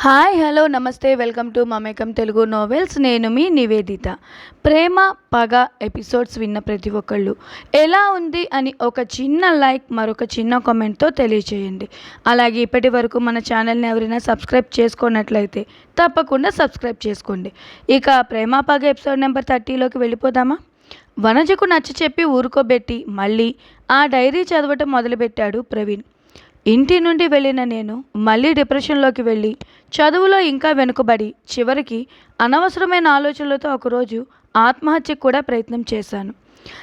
Hi hello నమస్తే welcome to Mamekam Telugu novels. నేను మీ నివేదిత. ప్రేమ పగ ఎపిసోడ్స్ విన్న ప్రతి ఒక్కళ్ళు. ఎలా ఉంది అని ఒక చిన్న లైక్ మరొక చిన్న కామెంట్తో తెలియచేయండి. అలాగే ఇప్పటి వరకు మన ఛానల్ని ఎవరైనా సబ్స్క్రైబ్ చేసుకున్నట్లయితే తప్పకుండా సబ్స్క్రైబ్ చేసుకోండి. ఇక ప్రేమ పగ ఎపిసోడ్ నెంబర్ థర్టీలోకి వెళ్ళిపోదామా? వనజకు నచ్చ చెప్పి ఊరుకోబెట్టి మళ్ళీ ఆ డైరీ చదవటం మొదలుపెట్టాడు ప్రవీణ్. ఇంటి నుండి వెళ్ళిన నేను మళ్ళీ డిప్రెషన్లోకి వెళ్ళి చదువులో ఇంకా వెనుకబడి చివరికి అనవసరమైన ఆలోచనలతో ఒకరోజు ఆత్మహత్యకు కూడా ప్రయత్నం చేశాను.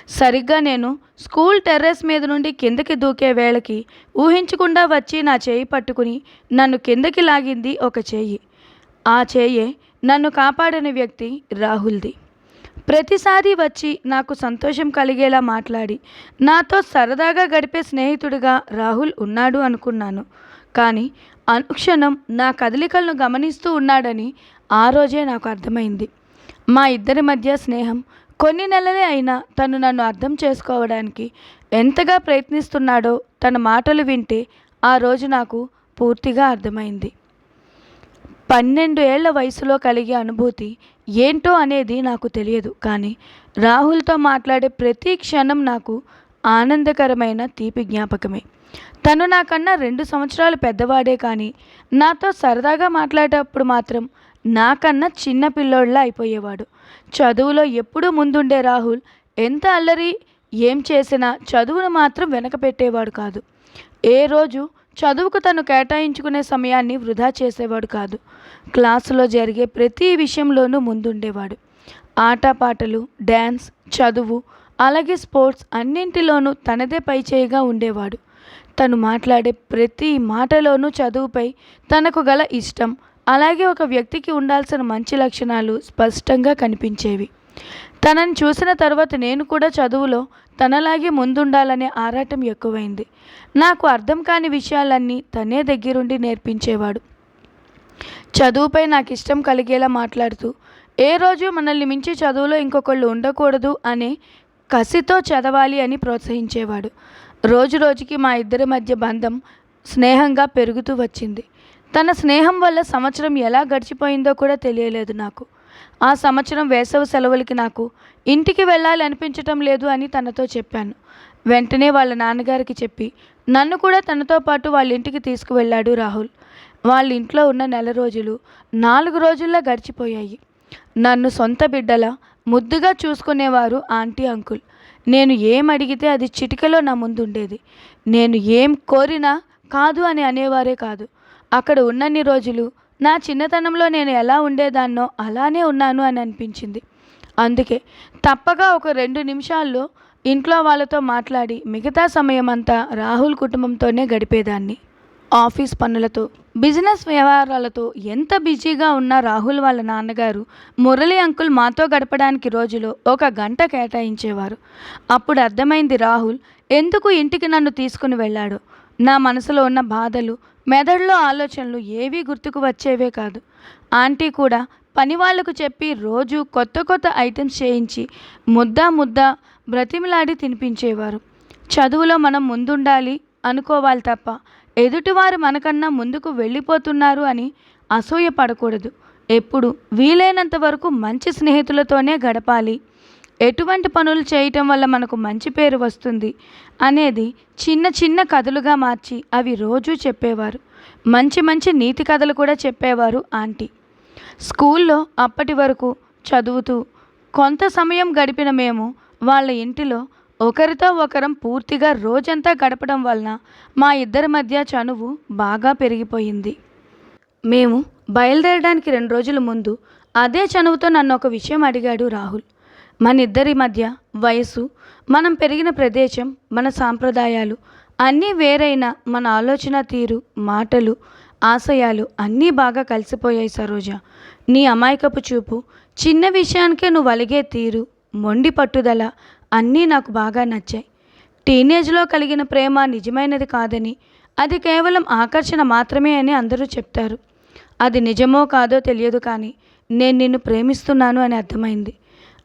సరిగ్గా నేను స్కూల్ టెర్రస్ మీద నుండి కిందకి దూకే వేళకి ఊహించకుండా వచ్చి నా చేయి పట్టుకుని నన్ను కిందకి లాగింది ఒక చేయి. ఆ చేయే నన్ను కాపాడిన వ్యక్తి రాహుల్ది. ప్రతిసారి వచ్చి నాకు సంతోషం కలిగేలా మాట్లాడి నాతో సరదాగా గడిపే స్నేహితుడిగా రాహుల్ ఉన్నాడు అనుకున్నాను. కానీ అనుక్షణం నా కదలికలను గమనిస్తూ ఉన్నాడని ఆ రోజే నాకు అర్థమైంది. మా ఇద్దరి మధ్య స్నేహం కొన్ని నెలలే అయినా తను నన్ను అర్థం చేసుకోవడానికి ఎంతగా ప్రయత్నిస్తున్నాడో తన మాటలు వింటే ఆ రోజు నాకు పూర్తిగా అర్థమైంది. పన్నెండు ఏళ్ళ వయసులో కలిగే అనుభూతి ఏంటో అనేది నాకు తెలియదు కానీ రాహుల్తో మాట్లాడే ప్రతి క్షణం నాకు ఆనందకరమైన తీపి జ్ఞాపకమే. తను నాకన్నా రెండు సంవత్సరాలు పెద్దవాడే కానీ నాతో సరదాగా మాట్లాడేటప్పుడు మాత్రం నాకన్నా చిన్న పిల్లోళ్ళ అయిపోయేవాడు. చదువులో ఎప్పుడూ ముందుండే రాహుల్ ఎంత అల్లరి ఏం చేసినా చదువును మాత్రం వెనక పెట్టేవాడు కాదు. ఏ రోజు చదువుకు తను కేటాయించుకునే సమయాన్ని వృధా చేసేవాడు కాదు. క్లాసులో జరిగే ప్రతి విషయంలోనూ ముందుండేవాడు. ఆటపాటలు డ్యాన్స్ చదువు అలాగే స్పోర్ట్స్ అన్నింటిలోనూ తనదే పైచేయిగా ఉండేవాడు. తను మాట్లాడే ప్రతి మాటలోనూ చదువుపై తనకు గల ఇష్టం అలాగే ఒక వ్యక్తికి ఉండాల్సిన మంచి లక్షణాలు స్పష్టంగా కనిపించేవి. తనని చూసిన తర్వాత నేను కూడా చదువులో తనలాగే ముందుండాలనే ఆరాటం ఎక్కువైంది. నాకు అర్థం కాని విషయాలన్నీ తనే దగ్గరుండి నేర్పించేవాడు. చదువుపై నాకు ఇష్టం కలిగేలా మాట్లాడుతూ ఏ రోజు మనల్ని మించి చదువులో ఇంకొకళ్ళు ఉండకూడదు అనే కసితో చదవాలి అని ప్రోత్సహించేవాడు. రోజు రోజుకి మా ఇద్దరి మధ్య బంధం స్నేహంగా పెరుగుతూ వచ్చింది. తన స్నేహం వల్ల సంవత్సరం ఎలా గడిచిపోయిందో కూడా తెలియలేదు నాకు. ఆ సంవత్సరం వేసవి సెలవులకి నాకు ఇంటికి వెళ్ళాలి అనిపించటం లేదు అని తనతో చెప్పాను. వెంటనే వాళ్ళ నాన్నగారికి చెప్పి నన్ను కూడా తనతో పాటు వాళ్ళ ఇంటికి తీసుకువెళ్ళాడు రాహుల్. వాళ్ళ ఇంట్లో ఉన్న నెల రోజులు నాలుగు రోజుల్లో గడిచిపోయాయి. నన్ను సొంత బిడ్డల ముద్దుగా చూసుకునేవారు ఆంటీ అంకుల్. నేను ఏం అడిగితే అది చిటికలో నా ముందు ఉండేది నేను ఏం కోరినా కాదు అని అనేవారే కాదు. అక్కడ ఉన్నన్ని రోజులు నా చిన్నతనంలో నేను ఎలా ఉండేదాన్నో అలానే ఉన్నాను అని అనిపించింది. అందుకే తప్పగా ఒక రెండు నిమిషాల్లో ఇంట్లో వాళ్ళతో మాట్లాడి మిగతా సమయం అంతా రాహుల్ కుటుంబంతోనే గడిపేదాన్ని. ఆఫీస్ పనులతో బిజినెస్ వ్యవహారాలతో ఎంత బిజీగా ఉన్న రాహుల్ వాళ్ళ నాన్నగారు మురళి అంకుల్ మాతో గడపడానికి రోజులో ఒక గంట కేటాయించేవారు. అప్పుడు అర్థమైంది రాహుల్ ఎందుకు ఇంటికి నన్ను తీసుకుని వెళ్ళాడో? నా మనసులో ఉన్న బాధలు మెదడులో ఆలోచనలు ఏవీ గుర్తుకు వచ్చేవే కాదు. ఆంటీ కూడా పని వాళ్ళకు చెప్పి రోజు కొత్త కొత్త ఐటమ్స్ చేయించి ముద్ద ముద్ద బ్రతిమిలాడి తినిపించేవారు. చదువులో మనం ముందుండాలి అనుకోవాలి తప్ప ఎదుటివారు మనకన్నా ముందుకు వెళ్ళిపోతున్నారు అని అసూయ పడకూడదు. ఎప్పుడు వీలైనంత వరకు మంచి స్నేహితులతోనే గడపాలి. ఎటువంటి పనులు చేయటం వల్ల మనకు మంచి పేరు వస్తుంది అనేది చిన్న చిన్న కథలుగా మార్చి అవి రోజూ చెప్పేవారు. మంచి మంచి నీతి కథలు కూడా చెప్పేవారు ఆంటీ. స్కూల్లో అప్పటి వరకు చదువుతూ కొంత సమయం గడిపిన మేము వాళ్ళ ఇంటిలో ఒకరితో ఒకరం పూర్తిగా రోజంతా గడపడం వలన మా ఇద్దరి మధ్య చనువు బాగా పెరిగిపోయింది. మేము బయలుదేరడానికి రెండు రోజుల ముందు అదే చనువుతో నన్ను ఒక విషయం అడిగాడు రాహుల్. మన ఇద్దరి మధ్య వయసు మనం పెరిగిన ప్రదేశం మన సాంప్రదాయాలు అన్నీ వేరైన మన ఆలోచన తీరు మాటలు ఆశయాలు అన్నీ బాగా కలిసిపోయాయి సరోజ. నీ అమాయకపు చూపు చిన్న విషయానికే నువ్వు అలిగే తీరు మొండి పట్టుదల అన్నీ నాకు బాగా నచ్చాయి. టీనేజ్లో కలిగిన ప్రేమ నిజమైనది కాదని అది కేవలం ఆకర్షణ మాత్రమే అని అందరూ చెప్తారు. అది నిజమో కాదో తెలియదు కానీ నేను నిన్ను ప్రేమిస్తున్నాను అని అర్థమైంది.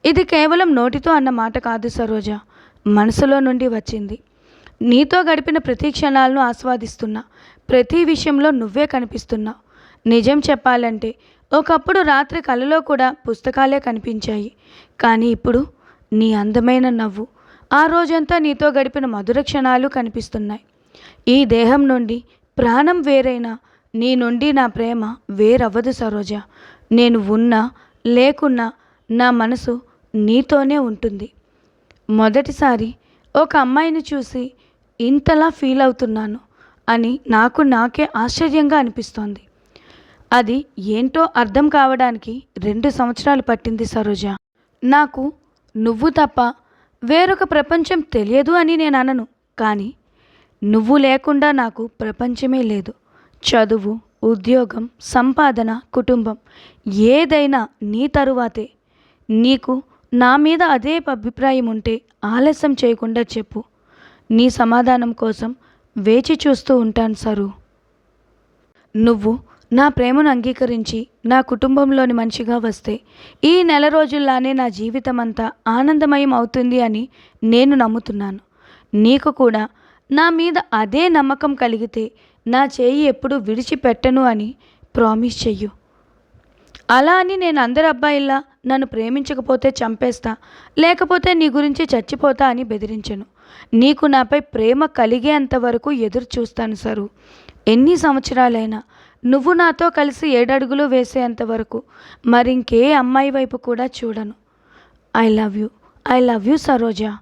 ఇది కేవలం నోటితో అన్న మాట కాదు సరోజ. మనసులో నుండి వచ్చింది. నీతో గడిపిన ప్రతి క్షణాలను ఆస్వాదిస్తున్నా. ప్రతి విషయంలో నువ్వే కనిపిస్తున్నావు నిజం చెప్పాలంటే ఒకప్పుడు రాత్రి కలలో కూడా పుస్తకాలే కనిపించాయి. కానీ ఇప్పుడు నీ అందమైన నవ్వు ఆ రోజంతా నీతో గడిపిన మధుర క్షణాలు కనిపిస్తున్నాయి. ఈ దేహం నుండి ప్రాణం వేరైనా నీ నుండి నా ప్రేమ వేరవ్వదు సరోజ. నేను ఉన్నా లేకున్నా నా మనసు నీతోనే ఉంటుంది. మొదటిసారి ఒక అమ్మాయిని చూసి ఇంతలా ఫీల్ అవుతున్నాను అని నాకు నాకే ఆశ్చర్యంగా అనిపిస్తోంది. అది ఏంటో అర్థం కావడానికి రెండు సంవత్సరాలు పట్టింది సరోజ. నాకు నువ్వు తప్ప వేరొక ప్రపంచం తెలియదు అని నేను అనను కానీ నువ్వు లేకుండా నాకు ప్రపంచమే లేదు. చదువు ఉద్యోగం సంపాదన కుటుంబం ఏదైనా నీ తరువాతే. నీకు నా మీద అదే అభిప్రాయం ఉంటే ఆలస్యం చేయకుండా చెప్పు. నీ సమాధానం కోసం వేచి చూస్తూ ఉంటాను సరు. నువ్వు నా ప్రేమను అంగీకరించి నా కుటుంబంలోని మనిషిగా వస్తే ఈ నెల రోజుల్లానే నా జీవితం అంతా ఆనందమయం అవుతుంది అని నేను నమ్ముతున్నాను. నీకు కూడా నా మీద అదే నమ్మకం కలిగితే నా చేయి ఎప్పుడు విడిచిపెట్టను అని ప్రామిస్ చెయ్యు. అలా అని నేను అందరి అబ్బాయిలా నన్ను ప్రేమించకపోతే చంపేస్తా లేకపోతే నీ గురించి చచ్చిపోతా అని బెదిరించను. నీకు నాపై ప్రేమ కలిగేంత వరకు ఎదురు చూస్తాను సరు. ఎన్ని సంవత్సరాలైనా నువ్వు నాతో కలిసి ఏడడుగులు వేసేంత వరకు మరింకే అమ్మాయి వైపు కూడా చూడను. I love you I love you Saroja.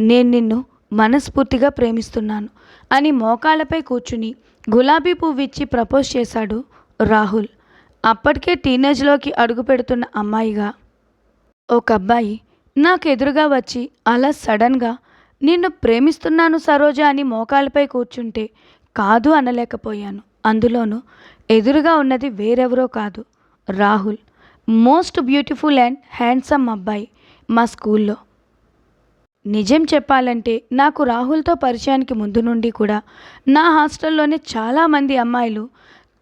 నేను నిన్ను మనస్ఫూర్తిగా ప్రేమిస్తున్నాను అని మోకాళ్ళపై కూర్చుని గులాబీ పువ్వు ఇచ్చి ప్రపోజ్ చేశాడు రాహుల్. అప్పటికే టీనేజ్లోకి అడుగు పెడుతున్న అమ్మాయిగా ఒక అబ్బాయి నాకు ఎదురుగా వచ్చి అలా సడన్గా నిన్ను ప్రేమిస్తున్నాను సరోజ అని మోకాలపై కూర్చుంటే కాదు అనలేకపోయాను. అందులోనూ ఎదురుగా ఉన్నది వేరెవరో కాదు. Rahul most beautiful and handsome అబ్బాయి మా స్కూల్లో. నిజం చెప్పాలంటే నాకు రాహుల్తో పరిచయానికి ముందు నుండి కూడా నా హాస్టల్లోనే చాలామంది అమ్మాయిలు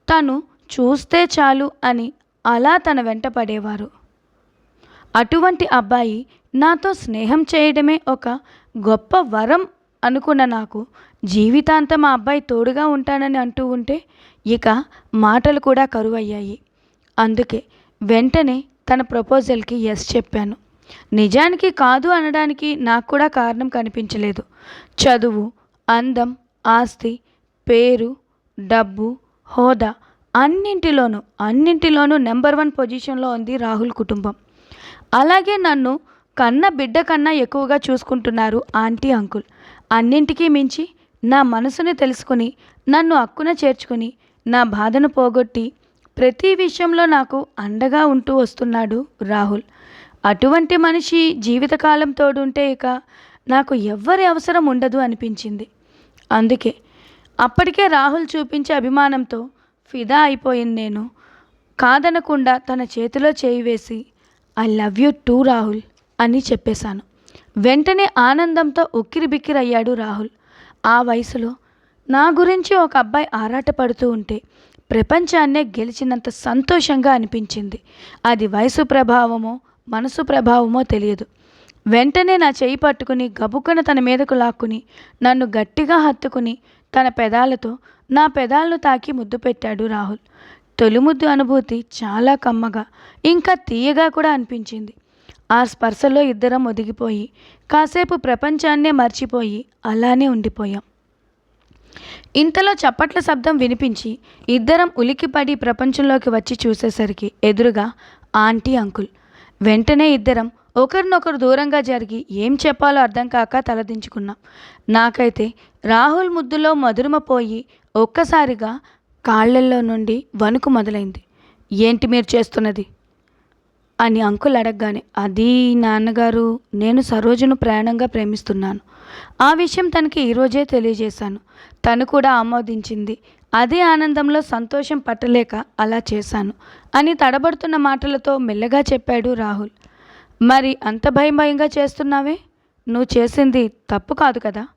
తను చూస్తే చాలు అని అలా తన వెంట పడేవారు. అటువంటి అబ్బాయి నాతో స్నేహం చేయడమే ఒక గొప్ప వరం అనుకున్న నాకు జీవితాంతం ఆ అబ్బాయి తోడుగా ఉంటానని అంటూ ఉంటే ఇక మాటలు కూడా కరువయ్యాయి. అందుకే వెంటనే తన ప్రపోజల్కి ఎస్ చెప్పాను. నిజానికి కాదు అనడానికి నాకు కూడా కారణం కనిపించలేదు. చదువు అందం ఆస్తి పేరు డబ్బు హోదా అన్నింటిలోనూ అన్నింటిలోనూ నెంబర్ వన్ పొజిషన్లో ఉంది రాహుల్ కుటుంబం. అలాగే నన్ను కన్న బిడ్డ కన్నా ఎక్కువగా చూసుకుంటున్నారు ఆంటీ అంకుల్. అన్నింటికీ మించి నా మనసుని తెలుసుకుని నన్ను అక్కున చేర్చుకుని నా బాధను పోగొట్టి ప్రతి విషయంలో నాకు అండగా ఉంటూ వస్తున్నాడు రాహుల్. అటువంటి మనిషి జీవితకాలం తోడుంటే ఇక నాకు ఎవ్వరి అవసరం ఉండదు అనిపించింది. అందుకే అప్పటికే రాహుల్ చూపించే అభిమానంతో ఫిదా అయిపోయింది నేను. కాదనకుండా తన చేతిలో చేయి వేసి I love you too Rahul అని చెప్పేశాను. వెంటనే ఆనందంతో ఉక్కిరిబిక్కిరయ్యాడు రాహుల్. ఆ వయసులో నా గురించి ఒక అబ్బాయి ఆరాటపడుతూ ఉంటే ప్రపంచాన్నే గెలిచినంత సంతోషంగా అనిపించింది. అది వయసు ప్రభావమో మనసు ప్రభావమో తెలియదు. వెంటనే నా చేయి పట్టుకుని గబుక్కున తన మీదకు లాక్కుని నన్ను గట్టిగా హత్తుకుని తన పెదాలతో నా పెదాలను తాకి ముద్దు పెట్టాడు రాహుల్. తొలి ముద్దు అనుభూతి చాలా కమ్మగా ఇంకా తీయగా కూడా అనిపించింది. ఆ స్పర్శలో ఇద్దరం ఒదిగిపోయి కాసేపు ప్రపంచాన్నే మర్చిపోయి అలానే ఉండిపోయాం. ఇంతలో చప్పట్ల శబ్దం వినిపించి ఇద్దరం ఉలికిపడి ప్రపంచంలోకి వచ్చి చూసేసరికి ఎదురుగా ఆంటీ అంకుల్. వెంటనే ఇద్దరం ఒకరినొకరు దూరంగా జరిగి ఏం చెప్పాలో అర్థం కాక తలదించుకున్నాం. నాకైతే రాహుల్ ముద్దులో మధురమ పోయి ఒక్కసారిగా కాళ్ళల్లో నుండి వణుకు మొదలైంది. ఏంటి మీరు చేస్తున్నది? అని అంకుల్ అడగగానే అది నాన్నగారు నేను సరోజను ప్రయాణంగా ప్రేమిస్తున్నాను. ఆ విషయం తనకి ఈరోజే తెలియజేశాను. తను కూడా ఆమోదించింది. అదే ఆనందంలో సంతోషం పట్టలేక అలా చేశాను అని తడబడుతున్న మాటలతో మెల్లగా చెప్పాడు రాహుల్. మరి అంత భయం భయంగా చేస్తున్నావే? నువ్వు చేసింది తప్పు కాదు కదా?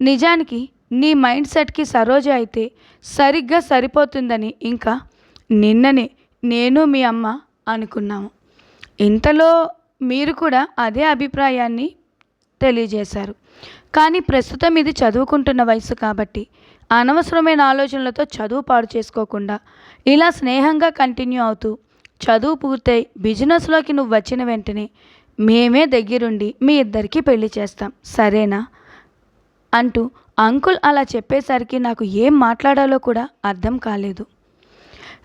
నిజానికి నీ మైండ్ సెట్కి సరోజ అయితే సరిగ్గా సరిపోతుందని ఇంకా నిన్ననే నేను మీ అమ్మ అనుకున్నాము. ఇంతలో మీరు కూడా అదే అభిప్రాయాన్ని తెలియజేశారు. కానీ ప్రస్తుతం ఇది చదువుకుంటున్న వయసు కాబట్టి అనవసరమైన ఆలోచనలతో చదువు పాడు చేసుకోకుండా ఇలా స్నేహంగా కంటిన్యూ అవుతూ చదువు పూర్తయి బిజినెస్లోకి నువ్వు వచ్చిన వెంటనే మేమే దగ్గరుండి మీ ఇద్దరికీ పెళ్ళి చేస్తాం. సరేనా? అంటూ అంకుల్ అలా చెప్పేసరికి నాకు ఏం మాట్లాడాలో కూడా అర్థం కాలేదు.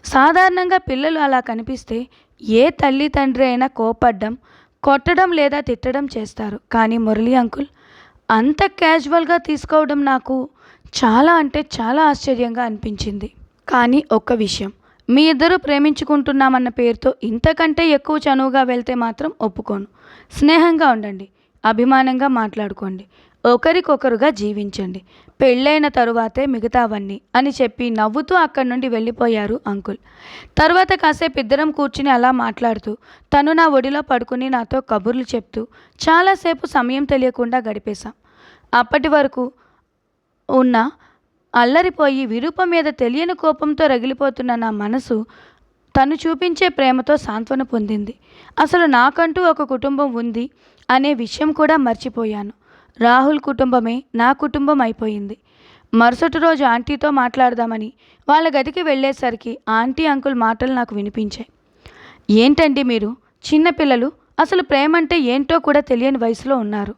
సాధారణంగా పిల్లలు అలా కనిపిస్తే ఏ తల్లి తండ్రి అయినా కోపడ్డం కొట్టడం లేదా తిట్టడం చేస్తారు. కానీ మురళి అంకుల్ అంత క్యాజువల్గా తీసుకోవడం నాకు చాలా అంటే చాలా ఆశ్చర్యంగా అనిపించింది. కానీ ఒక్క విషయం మీ ఇద్దరు ప్రేమించుకుంటున్నామన్న పేరుతో ఇంతకంటే ఎక్కువ చనువుగా వెళ్తే మాత్రం ఒప్పుకోను. స్నేహంగా ఉండండి అభిమానంగా మాట్లాడుకోండి. ఒకరికొకరుగా జీవించండి. పెళ్ళైన తరువాతే మిగతావన్నీ అని చెప్పి నవ్వుతూ అక్కడి నుండి వెళ్ళిపోయారు అంకుల్. తర్వాత కాసేపు ఇద్దరం కూర్చుని అలా మాట్లాడుతూ తను నా ఒడిలో పడుకుని నాతో కబుర్లు చెప్తూ చాలాసేపు సమయం తెలియకుండా గడిపేశాం. అప్పటి వరకు ఉన్న అల్లరిపోయి విరూపం మీద తెలియని కోపంతో రగిలిపోతున్న నా మనసు తను చూపించే ప్రేమతో సాంత్వన పొందింది. అసలు నాకంటూ ఒక కుటుంబం ఉంది అనే విషయం కూడా మర్చిపోయాను. రాహుల్ కుటుంబమే నా కుటుంబం అయిపోయింది. మరుసటి రోజు ఆంటీతో మాట్లాడదామని వాళ్ళ గదికి వెళ్ళేసరికి ఆంటీ అంకుల్ మాటలు నాకు వినిపించాయి. ఏంటండి మీరు? చిన్నపిల్లలు అసలు ప్రేమ అంటే ఏంటో కూడా తెలియని వయసులో ఉన్నారు.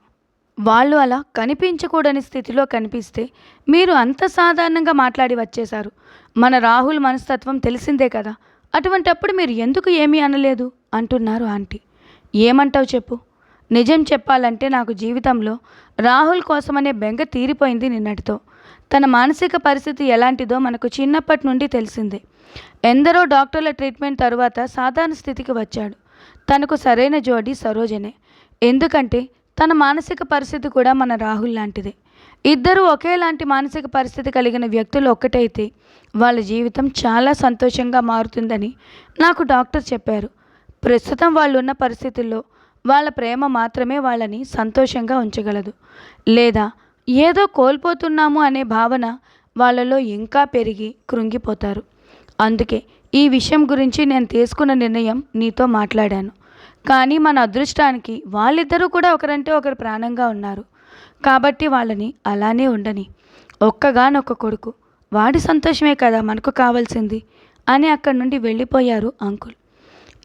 వాళ్ళు అలా కనిపించకూడని స్థితిలో కనిపిస్తే మీరు అంత సాధారణంగా మాట్లాడి వచ్చేశారు. మన రాహుల్ మనస్తత్వం తెలిసిందే కదా. అటువంటప్పుడు మీరు ఎందుకు ఏమీ అనలేదు? అంటున్నారు ఆంటీ. ఏమంటావు చెప్పు? నిజం చెప్పాలంటే నాకు జీవితంలో రాహుల్ కోసమనే బెంగ తీరిపోయింది నిన్నటితో. తన మానసిక పరిస్థితి ఎలాంటిదో మనకు చిన్నప్పటి నుండి తెలిసిందే. ఎందరో డాక్టర్ల ట్రీట్మెంట్ తరువాత సాధారణ స్థితికి వచ్చాడు. తనకు సరైన జోడి సరోజనే. ఎందుకంటే తన మానసిక పరిస్థితి కూడా మన రాహుల్ లాంటిదే. ఇద్దరు ఒకేలాంటి మానసిక పరిస్థితి కలిగిన వ్యక్తులు ఒక్కటైతే వాళ్ళ జీవితం చాలా సంతోషంగా మారుతుందని నాకు డాక్టర్ చెప్పారు. ప్రస్తుతం వాళ్ళు ఉన్న పరిస్థితుల్లో వాళ్ళ ప్రేమ మాత్రమే వాళ్ళని సంతోషంగా ఉంచగలదు. లేదా ఏదో కోల్పోతున్నాము అనే భావన వాళ్ళలో ఇంకా పెరిగి కృంగిపోతారు. అందుకే ఈ విషయం గురించి నేను తీసుకున్న నిర్ణయం నీతో మాట్లాడాను. కానీ మన అదృష్టానికి వాళ్ళిద్దరూ కూడా ఒకరంటే ఒకరు ప్రాణంగా ఉన్నారు. కాబట్టి వాళ్ళని అలానే ఉండని. ఒక్కగానొక్క కొడుకు. వాడి సంతోషమే కదా మనకు కావాల్సింది అని అక్కడి నుండి వెళ్ళిపోయారు అంకుల్.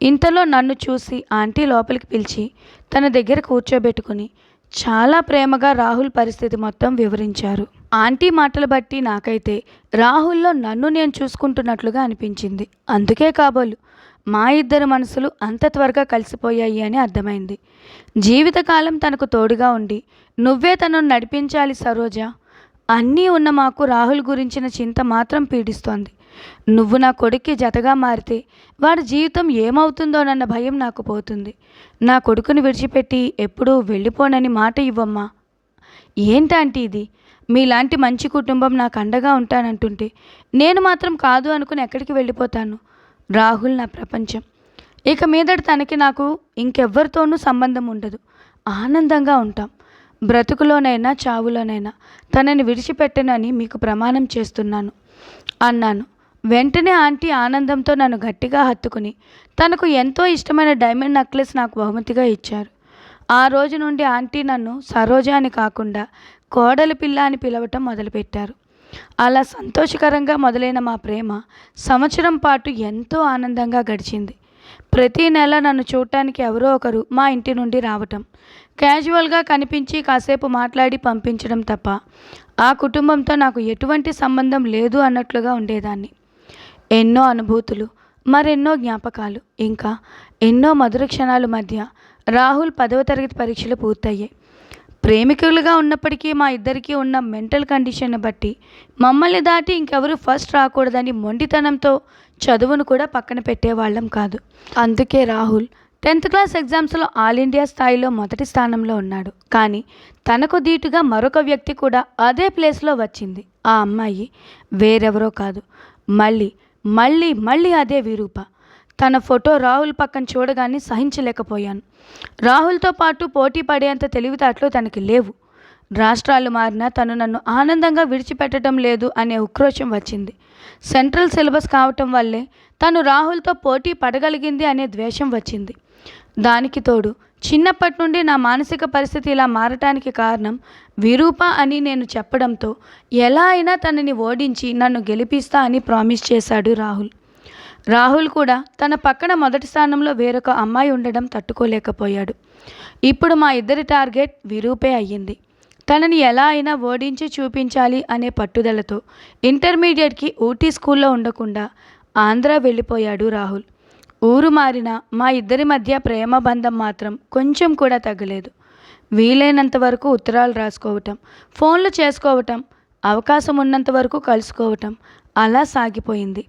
ఇంతలో నన్ను చూసి ఆంటీ లోపలికి పిలిచి తన దగ్గర కూర్చోబెట్టుకుని చాలా ప్రేమగా రాహుల్ పరిస్థితి మొత్తం వివరించారు. ఆంటీ మాటలు బట్టి నాకైతే రాహుల్లో నన్ను నేను చూసుకుంటున్నట్లుగా అనిపించింది. అందుకే కాబోలు మా ఇద్దరి మనసులు అంత త్వరగా కలిసిపోయాయి అని అర్థమైంది. జీవితకాలం తనకు తోడుగా ఉండి నువ్వే తనను నడిపించాలి సరోజ. అన్నీ ఉన్న మాకు రాహుల్ గురించిన చింత మాత్రం పీడిస్తోంది. నువ్వు నా కొడుక్కి జతగా మారితే వాడి జీవితం ఏమవుతుందోనన్న భయం నాకు పోతుంది. నా కొడుకుని విడిచిపెట్టి ఎప్పుడూ వెళ్ళిపోనని మాట ఇవ్వమ్మా. ఏంటంటే ఇది? మీలాంటి మంచి కుటుంబం నాకు అండగా ఉంటానంటుంటే నేను మాత్రం కాదు అనుకుని ఎక్కడికి వెళ్ళిపోతాను? రాహుల్ నా ప్రపంచం. ఇక మీదట తనకి నాకు ఇంకెవ్వరితోనూ సంబంధం ఉండదు. ఆనందంగా ఉంటాం. బ్రతుకులోనైనా చావులోనైనా తనని విడిచిపెట్టనని మీకు ప్రమాణం చేస్తున్నాను. అన్నాను. వెంటనే ఆంటీ ఆనందంతో నన్ను గట్టిగా హత్తుకుని తనకు ఎంతో ఇష్టమైన డైమండ్ నెక్లెస్ నాకు బహుమతిగా ఇచ్చారు. ఆ రోజు నుండి ఆంటీ నన్ను సరోజ అని కాకుండా కోడలి పిల్ల అని పిలవటం మొదలుపెట్టారు. అలా సంతోషకరంగా మొదలైన మా ప్రేమ సంవత్సరం పాటు ఎంతో ఆనందంగా గడిచింది. ప్రతి నెల నన్ను చూడటానికి ఎవరో ఒకరు మా ఇంటి నుండి రావటం క్యాజువల్గా కనిపించి కాసేపు మాట్లాడి పంపించడం తప్ప ఆ కుటుంబంతో నాకు ఎటువంటి సంబంధం లేదు అన్నట్లుగా ఉండేదాన్ని. ఎన్నో అనుభూతులు మరెన్నో జ్ఞాపకాలు ఇంకా ఎన్నో మధుర క్షణాలు మధ్య రాహుల్ పదవ తరగతి పరీక్షలు పూర్తయ్యాయి. ప్రేమికులుగా ఉన్నప్పటికీ మా ఇద్దరికీ ఉన్న మెంటల్ కండిషన్ని బట్టి మమ్మల్ని దాటి ఇంకెవరు ఫస్ట్ రాకూడదని మొండితనంతో చదువును కూడా పక్కన పెట్టేవాళ్ళం కాదు. అందుకే రాహుల్ టెన్త్ క్లాస్ ఎగ్జామ్స్లో ఆల్ ఇండియా స్థాయిలో మొదటి స్థానంలో ఉన్నాడు. కానీ తనకు దీటుగా మరొక వ్యక్తి కూడా అదే ప్లేస్లో వచ్చింది. ఆ అమ్మాయి వేరెవరో కాదు. మళ్ళీ మళ్ళీ మళ్ళీ అదే విరూప. తన ఫోటో రాహుల్ పక్కన చూడగానే సహించలేకపోయాను. రాహుల్తో పాటు పోటీ పడేంత తెలివితేటలు తనకి లేవు. రాష్ట్రాలు మారినా తను నన్ను ఆనందంగా విడిచిపెట్టడం లేదు అనే ఉక్రోషం వచ్చింది. సెంట్రల్ సిలబస్ కావటం వల్లే తను రాహుల్తో పోటీ పడగలిగింది అనే ద్వేషం వచ్చింది. దానికి తోడు చిన్నప్పటి నుండి నా మానసిక పరిస్థితి ఇలా మారటానికి కారణం విరూప అని నేను చెప్పడంతో ఎలా అయినా తనని ఓడించి నన్ను గెలిపిస్తా అని ప్రామిస్ చేశాడు రాహుల్. రాహుల్ కూడా తన పక్కన మొదటి స్థానంలో వేరొక అమ్మాయి ఉండడం తట్టుకోలేకపోయాడు. ఇప్పుడు మా ఇద్దరి టార్గెట్ విరూపే అయ్యింది. తనని ఎలా అయినా ఓడించి చూపించాలి అనే పట్టుదలతో ఇంటర్మీడియట్కి ఊటీ స్కూల్లో ఉండకుండా ఆంధ్ర వెళ్ళిపోయాడు రాహుల్. ఊరు మారిన మా ఇద్దరి మధ్య ప్రేమ బంధం మాత్రం కొంచెం కూడా తగ్గలేదు. వీలైనంత వరకు ఉత్తరాలు రాసుకోవటం ఫోన్లు చేసుకోవటం అవకాశం ఉన్నంత వరకు కలుసుకోవటం అలా సాగిపోయింది.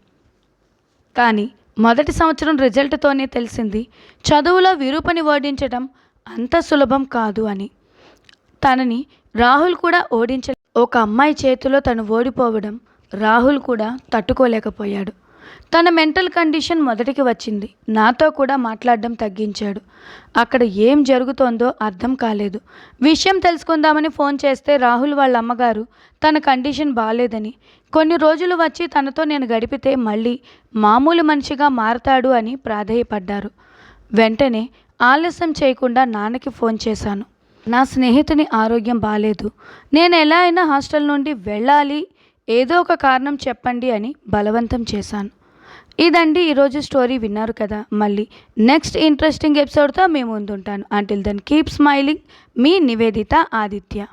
కానీ మొదటి సంవత్సరం రిజల్ట్తోనే తెలిసింది చదువులో విరూపని ఓడించడం అంత సులభం కాదు అని. తనని రాహుల్ కూడా ఓడించ ఒక అమ్మాయి చేతిలో తను ఓడిపోవడం రాహుల్ కూడా తట్టుకోలేకపోయాడు. తన మెంటల్ కండిషన్ మొదటికి వచ్చింది. నాతో కూడా మాట్లాడడం తగ్గించాడు. అక్కడ ఏం జరుగుతోందో అర్థం కాలేదు. విషయం తెలుసుకుందామని ఫోన్ చేస్తే రాహుల్ వాళ్ళ అమ్మగారు తన కండిషన్ బాగాలేదని కొన్ని రోజులు వచ్చి తనతో నేను గడిపితే మళ్ళీ మామూలు మనిషిగా మారతాడు అని ప్రాధేయపడ్డారు. వెంటనే ఆలస్యం చేయకుండా నాన్నకి ఫోన్ చేశాను. నా స్నేహితుని ఆరోగ్యం బాగాలేదు నేను ఎలా అయినా హాస్టల్ నుండి వెళ్ళాలి ఏదో ఒక కారణం చెప్పండి అని బలవంతం చేశాను. ఇదండి ఈరోజు స్టోరీ విన్నారు కదా. మళ్ళీ నెక్స్ట్ ఇంట్రెస్టింగ్ ఎపిసోడ్తో మేము ముందుంటాను. అంటిల్ దెన్ కీప్ స్మైలింగ్ మీ నివేదిత ఆదిత్య.